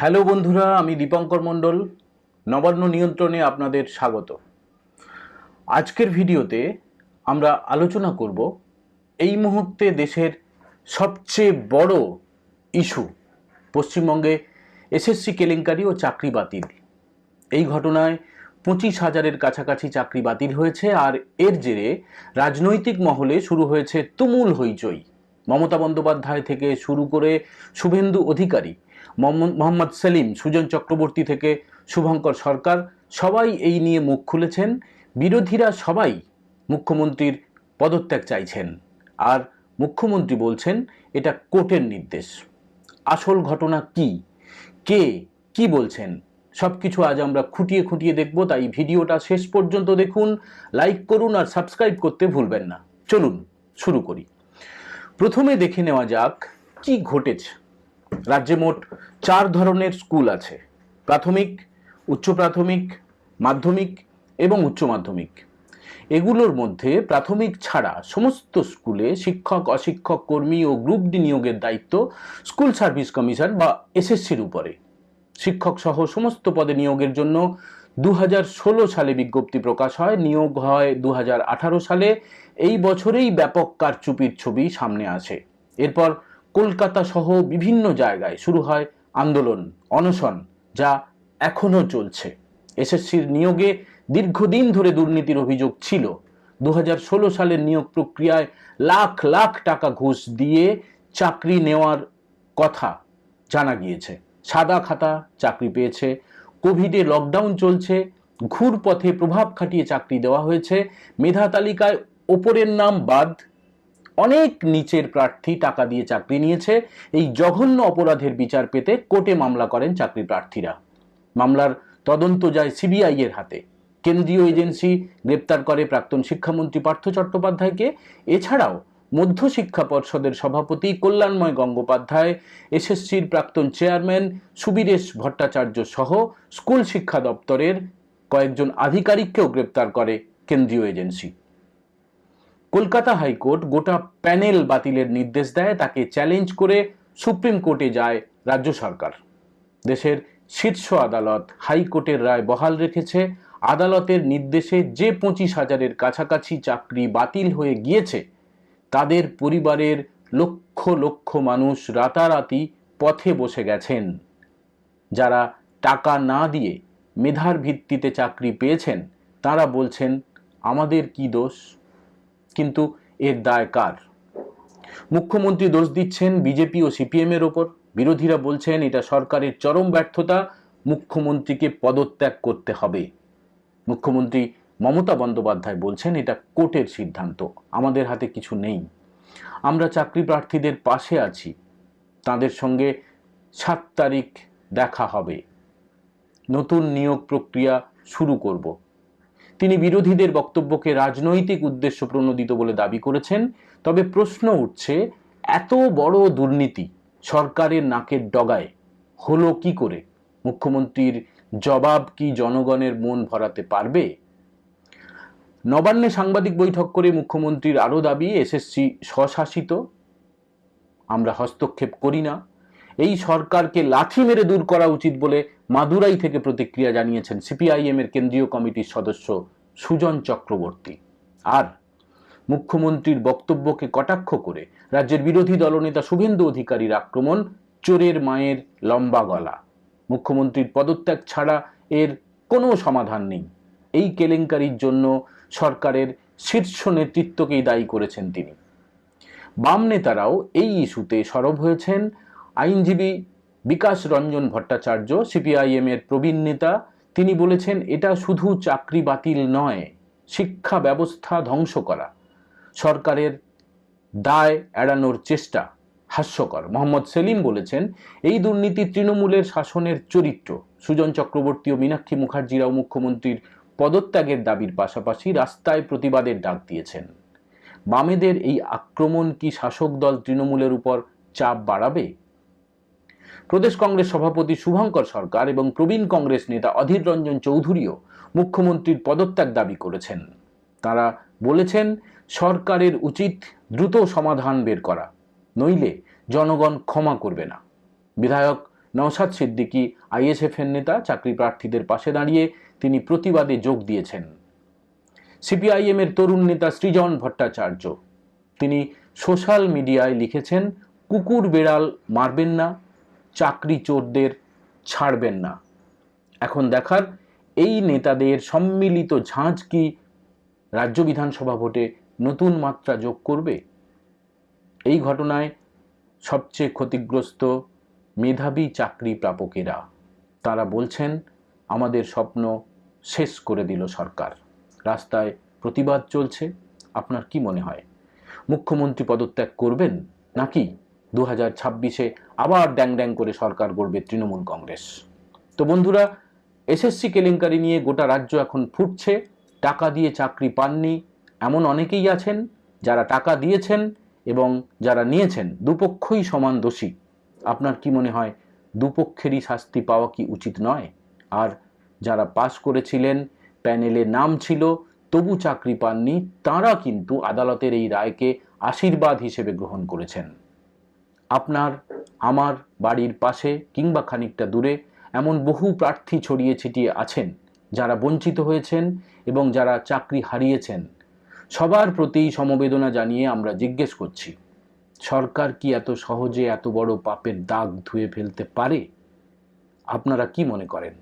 Hello বন্ধুরা, আমি দীপঙ্কর মণ্ডল, নবান্ন নিয়ন্ত্রণে আপনাদের স্বাগত। আজকের ভিডিওতে আমরা আলোচনা করব এই মুহূর্তে দেশের সবচেয়ে বড় ইস্যু, পশ্চিমবঙ্গে এসএসসি কেলেঙ্কারি ও চাকরি বাতিল। এই ঘটনায় পঁচিশ হাজারের কাছাকাছি চাকরি বাতিল হয়েছে আর এর জেরে রাজনৈতিক মহলে শুরু হয়েছে তুমুল হইচই। মমতা বন্দ্যোপাধ্যায় থেকে শুরু করে শুভেন্দু অধিকারী মোহাম্মদ- সেলিম, সুজন চক্রবর্তী থেকে শুভঙ্কর সরকার, সবাই এই নিয়ে মুখ খুলেছেন। বিরোধীরা সবাই মুখ্যমন্ত্রীর পদত্যাগ চাইছেন। আর মুখ্যমন্ত্রী বলছেন, এটা কোর্টের নির্দেশ। আসল ঘটনা কি? কে কি বলছেন? সব কিছু আজ আমরা খুঁটিয়ে খুঁটিয়ে দেখব, তাই ভিডিওটা শেষ পর্যন্ত দেখুন, লাইক করুন আর সাবস্ক্রাইব করতে ভুলবেন না। চলুন, শুরু করি। প্রথমে দেখে নেওয়া যাক, কি ঘটেছে। রাজ্যে মোট চার ধরনের স্কুল আছে। প্রাথমিক, উচ্চ প্রাথমিক, মাধ্যমিক এবং উচ্চ মাধ্যমিক। এগুলোর মধ্যে প্রাথমিক ছাড়া সমস্ত স্কুলে শিক্ষক, অশিক্ষক, কর্মী ও গ্রুপ ডি নিয়োগের দায়িত্ব স্কুল সার্ভিস কমিশন বা এসএসসির উপরে। শিক্ষক সহ সমস্ত পদে নিয়োগের জন্য দু হাজার ষোলো সালে বিজ্ঞপ্তি প্রকাশ হয়। নিয়োগ হয় দু হাজার আঠারো সালে। এই বছরেই ব্যাপক কারচুপির ছবি সামনে আসে। এরপর কলকাতা সহ বিভিন্ন জায়গায় শুরু হয় আন্দোলন, অনশন, যা এখনও চলছে। এসএসসির নিয়োগে দীর্ঘদিন ধরে দুর্নীতির অভিযোগ ছিল। দু হাজার ষোলো সালের নিয়োগ প্রক্রিয়ায় লাখ লাখ টাকা ঘুষ দিয়ে চাকরি নেওয়ার কথা জানা গিয়েছে। সাদা খাতা চাকরি পেয়েছে। কোভিডে লকডাউন চলছে। ঘুর পথে প্রভাব খাটিয়ে চাকরি দেওয়া হয়েছে। মেধা তালিকায় ওপরের নাম বাদ অনেক নিচের প্রার্থী টাকা দিয়ে চাকরি নিয়েছে। এই জঘন্য অপরাধের বিচার পেতে কোর্টে মামলা করেন চাকরি প্রার্থীরা। মামলার তদন্ত যায় সিবিআই এর হাতে। কেন্দ্রীয় এজেন্সি গ্রেপ্তার করে প্রাক্তন শিক্ষামন্ত্রী পার্থ চট্টোপাধ্যায়কে। এছাড়াও মধ্যশিক্ষা পর্ষদের সভাপতি কল্যাণময় গঙ্গোপাধ্যায়, এসএসসির প্রাক্তন চেয়ারম্যান সুবীরেশ ভট্টাচার্য সহ স্কুল শিক্ষা দপ্তরের কয়েকজন আধিকারিককেও গ্রেপ্তার করে কেন্দ্রীয় এজেন্সি। কলকাতা হাইকোর্ট গোটা প্যানেল বাতিলের নির্দেশ দেয়, তাকে চ্যালেঞ্জ করে সুপ্রিম কোর্টে যায় রাজ্য সরকার। দেশের শীর্ষ আদালত হাইকোর্টের রায় বহাল রেখেছে। আদালতের নির্দেশে যে পঁচিশ হাজারের কাছাকাছি চাকরি বাতিল হয়ে গিয়েছে, তাদের পরিবারের লক্ষ লক্ষ মানুষ রাতারাতি পথে বসে গেছেন। যারা টাকা না দিয়ে মেধার ভিত্তিতে চাকরি পেয়েছেন, তারা বলছেন, আমাদের কি দোষ? কিন্তু এর দায় কার? মুখ্যমন্ত্রী দোষ দিচ্ছেন বিজেপি ও সিপিএম এর ওপর। বিরোধীরা বলছেন এটা সরকারের চরম ব্যর্থতা, মুখ্যমন্ত্রীকে পদত্যাগ করতে হবে। মুখ্যমন্ত্রী মমতা বন্দ্যোপাধ্যায় বলছেন এটা কোর্টের সিদ্ধান্ত, আমাদের হাতে কিছু নেই। আমরা চাকরি প্রার্থীদের পাশে আছি, তাদের সঙ্গে সাত তারিখ দেখা হবে। নতুন নিয়োগ প্রক্রিয়া শুরু করব। তিনি বিরোধীদের বক্তব্যকে রাজনৈতিক উদ্দেশ্য প্রণোদিত বলে দাবি করেছেন। তবে প্রশ্ন উঠছে, এত বড় দুর্নীতি সরকারের নাকের ডগায় হলো কি করে? মুখ্যমন্ত্রীর জবাব কি জনগণের মন ভরাতে পারবে? নবান্নে সাংবাদিক বৈঠক করে মুখ্যমন্ত্রীর আরও দাবি, এসএসসি স্বশাসিত, আমরা হস্তক্ষেপ করি না। এই সরকারকে লাথি মেরে দূর করা উচিত বলে মাদুরাই থেকে প্রতিক্রিয়া জানিয়েছেন সিপিআইএম এর কেন্দ্রীয় কমিটির সদস্য সুজন চক্রবর্তী। আর মুখ্যমন্ত্রীর বক্তব্যকে কটাক্ষ করে রাজ্যের বিরোধী দলনেতা শুভেন্দু অধিকারীর আক্রমণ, চোরের মায়ের লম্বা গলা। মুখ্যমন্ত্রীর পদত্যাগ ছাড়া এর কোনো সমাধান নেই। এই কেলেঙ্কারির জন্য সরকারের শীর্ষ নেতৃত্বকেই দায়ী করেছেন তিনি। বাম নেতারাও এই ইস্যুতে সরব হয়েছেন। আইনজীবী বিকাশ রঞ্জন ভট্টাচার্য সিপিআইএম এর প্রবীণ নেতা। তিনি বলেছেন, এটা শুধু চাকরি বাতিল নয়, শিক্ষা ব্যবস্থা ধ্বংস করা। সরকারের দায় এড়ানোর চেষ্টা হাস্যকর। মোহাম্মদ সেলিম বলেছেন, এই দুর্নীতি তৃণমূলের শাসনের চরিত্র। সুজন চক্রবর্তী ও মীনাক্ষী মুখার্জিরাও মুখ্যমন্ত্রীর পদত্যাগের দাবির পাশাপাশি রাস্তায় প্রতিবাদের ডাক দিয়েছেন। বামেদের এই আক্রমণ কি শাসক দল তৃণমূলের উপর চাপ বাড়াবে? প্রদেশ কংগ্রেস সভাপতি শুভঙ্কর সরকার এবং প্রবীণ কংগ্রেস নেতা অধীর রঞ্জন চৌধুরীও মুখ্যমন্ত্রীর পদত্যাগ দাবি করেছেন। তারা বলেছেন, সরকারের উচিত দ্রুত সমাধান বের করা, নইলে জনগণ ক্ষমা করবে না। বিধায়ক নওশাদ সিদ্দিকী আইএসএফের নেতা, চাকরি প্রার্থীদের পাশে দাঁড়িয়ে তিনি প্রতিবাদে যোগ দিয়েছেন। সিপিআইএম এর তরুণ নেতা সৃজন ভট্টাচার্য, তিনি সোশ্যাল মিডিয়ায় লিখেছেন, কুকুর বেড়াল মারবেন না চাকরি চোরদের ছাড়বেন না। এখন দেখার, এই নেতাদের সম্মিলিত ঝাঁঝ কি রাজ্য বিধানসভা ভোটে নতুন মাত্রা যোগ করবে? এই ঘটনায় সবচেয়ে ক্ষতিগ্রস্ত মেধাবী চাকরি প্রাপকেরা, তারা বলছেন, আমাদের স্বপ্ন শেষ করে দিল সরকার। রাস্তায় প্রতিবাদ চলছে। আপনার কি মনে হয়? মুখ্যমন্ত্রী পদত্যাগ করবেন নাকি দু হাজার ছাব্বিশে আবার ড্যাং ড্যাং করে সরকার গড়বে তৃণমূল কংগ্রেস। তো বন্ধুরা, এসএসসি কেলেঙ্কারি নিয়ে গোটা রাজ্য এখন ফুটছে, টাকা দিয়ে চাকরি পাননি, এমন অনেকেই আছেন যারা টাকা দিয়েছেন এবং যারা নিয়েছেন, দুপক্ষই সমান দোষী। আপনার কি মনে হয়, দুপক্ষেরই শাস্তি পাওয়া কি উচিত নয়? আর যারা পাশ করেছিলেন, প্যানেলে নাম ছিল, তবু চাকরি পাননি, তাঁরা কিন্তু আদালতের এই রায়কে আশীর্বাদ হিসেবে গ্রহণ করেছেন। আপনার, আমার বাড়ির পাশে কিংবা খানিকটা দূরে এমন বহু প্রার্থী ছড়িয়ে ছিটিয়ে আছেন, যারা বঞ্চিত হয়েছেন এবং যারা চাকরি হারিয়েছেন। সবার প্রতি সমবেদনা জানিয়ে আমরা জিজ্ঞেস করছি, সরকার কি এত সহজে এত বড় পাপের দাগ ধুয়ে ফেলতে পারে? আপনারা কি মনে করেন?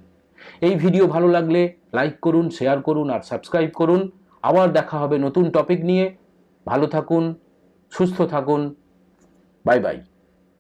এই ভিডিও ভালো লাগলে লাইক করুন, শেয়ার করুন আর সাবস্ক্রাইব করুন। আবার দেখা হবে নতুন টপিক নিয়ে। ভালো থাকুন, সুস্থ থাকুন। Bye bye.